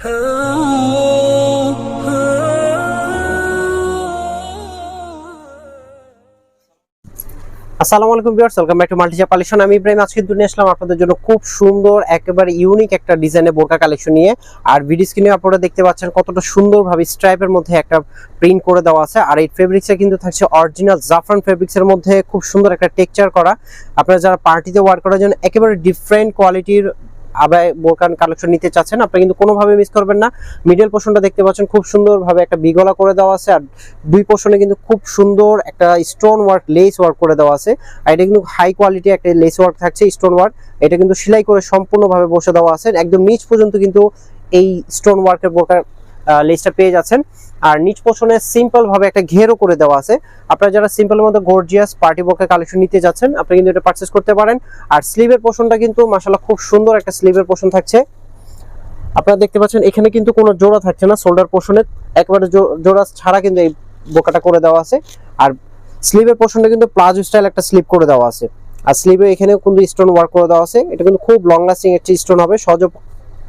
আসসালামু আলাইকুম viewers welcome back to মাল্টিজা কালেকশন আমি ইব্রাহিম, আজকে দুনিয়া আসলাম আপনাদের জন্য খুব সুন্দর, একেবারে ইউনিক একটা ডিজাইনের বোরকা কালেকশন নিয়ে। আর ভিডিও স্ক্রিনে আপনারা দেখতে পাচ্ছেন কতটা সুন্দরভাবে স্ট্রাইপের মধ্যে একটা প্রিন্ট করে দেওয়া আছে। আর এই ফেব্রিক্সে কিন্তু থাকছে অরিজিনাল জাফরান ফেব্রিক্সের মধ্যে খুব সুন্দর একটা টেক্সচার করা। আপনারা যারা পার্টিতে ওয়ার করার জন্য একেবারে ডিফারেন্ট কোয়ালিটির আবার বোরকান কালেকশন নিতে চাচ্ছেন আপনি কিন্তু কোনোভাবে মিস করবেন না। মিডল পোর্শনটা দেখতে পাচ্ছেন, খুব সুন্দরভাবে একটা বিগলা করে দেওয়া আছে আর দুই পোর্শনে কিন্তু খুব সুন্দর একটা স্টোন ওয়ার্ক লেস ওয়ার্ক করে দেওয়া আছে। আর এটা কিন্তু হাই কোয়ালিটি একটা লেস ওয়ার্ক থাকছে স্টোন ওয়ার্ক এটা কিন্তু সেলাই করে সম্পূর্ণভাবে বসে দেওয়া আছে। একদম নিচ পর্যন্ত কিন্তু এই স্টোন ওয়ার্কের বোরকার লেসটা পেয়ে যাচ্ছেন। আর নিচ পোর্শনে সিম্পল ভাবে একটা ঘেরও করে দেওয়া আছে। আপনারা যারা সিম্পলের মধ্যে গর্জিয়াস পার্টি বোরকার কালেকশন নিতে যাচ্ছেন, আপনি কিন্তু এটা পারচেস করতে পারেন। আর স্লিভের পোর্শনটা কিন্তু মাশাআল্লাহ খুব সুন্দর একটা স্লিভের পোর্শন থাকছে। আপনারা দেখতে পাচ্ছেন, এখানে কিন্তু কোনো জোড়া থাকছে না শোল্ডার পোর্শনে একেবারে জোড়া ছাড়া কিন্তু এই বোকাটা করে দেওয়া আছে। আর স্লিভের পোর্শনটা কিন্তু প্লাজো স্টাইল একটা স্লিপ করে দেওয়া আছে। আর স্লিভে এখানেও কিন্তু স্টোন ওয়ার্ক করে দেওয়া আছে। এটা কিন্তু খুব লং লাস্টিং একটি স্টোন হবে। সহজে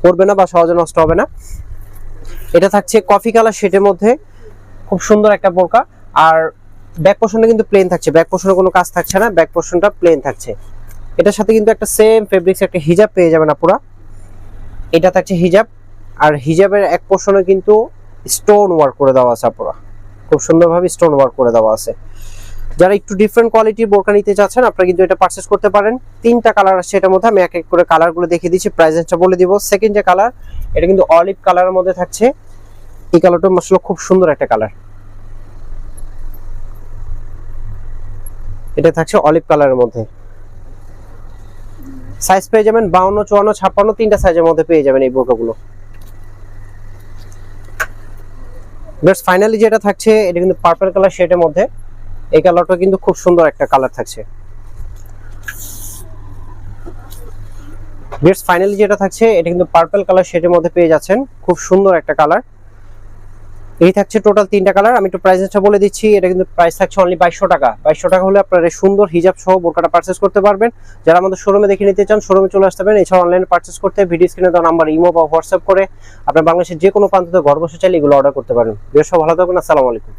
পড়বে না বা সহজে নষ্ট হবে না। এটা থাকছে কফি কালার শেডের মধ্যে। খুব সুন্দর একটা বোরকা। আর ব্যাক পোর্শনটা কিন্তু প্লেন থাকছে। ব্যাক পোর্শনে কোনো কাজ থাকছে না, ব্যাক পোর্শনটা প্লেন থাকছে। এটার সাথে কিন্তু একটা সেম ফেব্রিক্স একটা হিজাব পেয়ে যাবেন আপুরা। এটা থাকছে হিজাব আর হিজাবের এক পোর্শনে কিন্তু স্টোন ওয়ার্ক করে দেওয়া আছে আপুরা। খুব সুন্দরভাবে স্টোন ওয়ার্ক করে দেওয়া আছে। যারা একটু ডিফারেন্ট কোয়ালিটির বোরকা নিতে চাচ্ছেন, আপনারা কিন্তু এটা পারচেস করতে পারেন। তিনটা কালার আছে এটার মধ্যে, আমি এক এক করে কালারগুলো দেখিয়ে দিচ্ছি প্রাইসটা বলে দিব। সেকেন্ড যে কালার এটা কিন্তু অলিভ কালারের মধ্যে থাকছে। এই কালারটা আসলে খুব সুন্দর একটা কালার এটা থাকছে অলিভ কালারের মধ্যে। সাইজ পেয়ে যাবেন বাউন্ন, চুয়ান্ন, ছাপ্পান্ন, তিনটা সাইজের মধ্যে পেয়ে যাবেন এই বোরকাগুলো। ফাইনালি যেটা থাকছে, এটা কিন্তু পার্পল কালার শেডের মধ্যে। এই কালারটা কিন্তু খুব সুন্দর একটা কালার থাকছে। বেশ ফাইনালি যেটা থাকছে, এটা কিন্তু পার্পল কালার শেডের মধ্যে পেয়ে যাচ্ছেন। খুব সুন্দর একটা কালার এই থাকছে টোটাল তিনটা কালার আমি একটু প্রাইসটা বলে দিচ্ছি। এটা কিন্তু প্রাইস থাকছে অনলি বাইশশো টাকা। বাইশশো টাকা হলে আপনারা সুন্দর হিজাব সহ বোরকাটা পারচেস করতে পারবেন। যারা আমাদের শোরুমে দেখে নিতে চান শোরুমে চলে আসতে পারেন। এছাড়া অনলাইনে পারচেস করতে ভিডিও স্ক্রিনে দেওয়া নাম্বার ইমো বা হোয়াটসঅ্যাপ করে আপনার বাংলাদেশের যে কোনো প্রান্ত ঘর বসে চাইলে এগুলো অর্ডার করতে পারেন। বেশ ভালো থাকবেন আসসালামু আলাইকুম।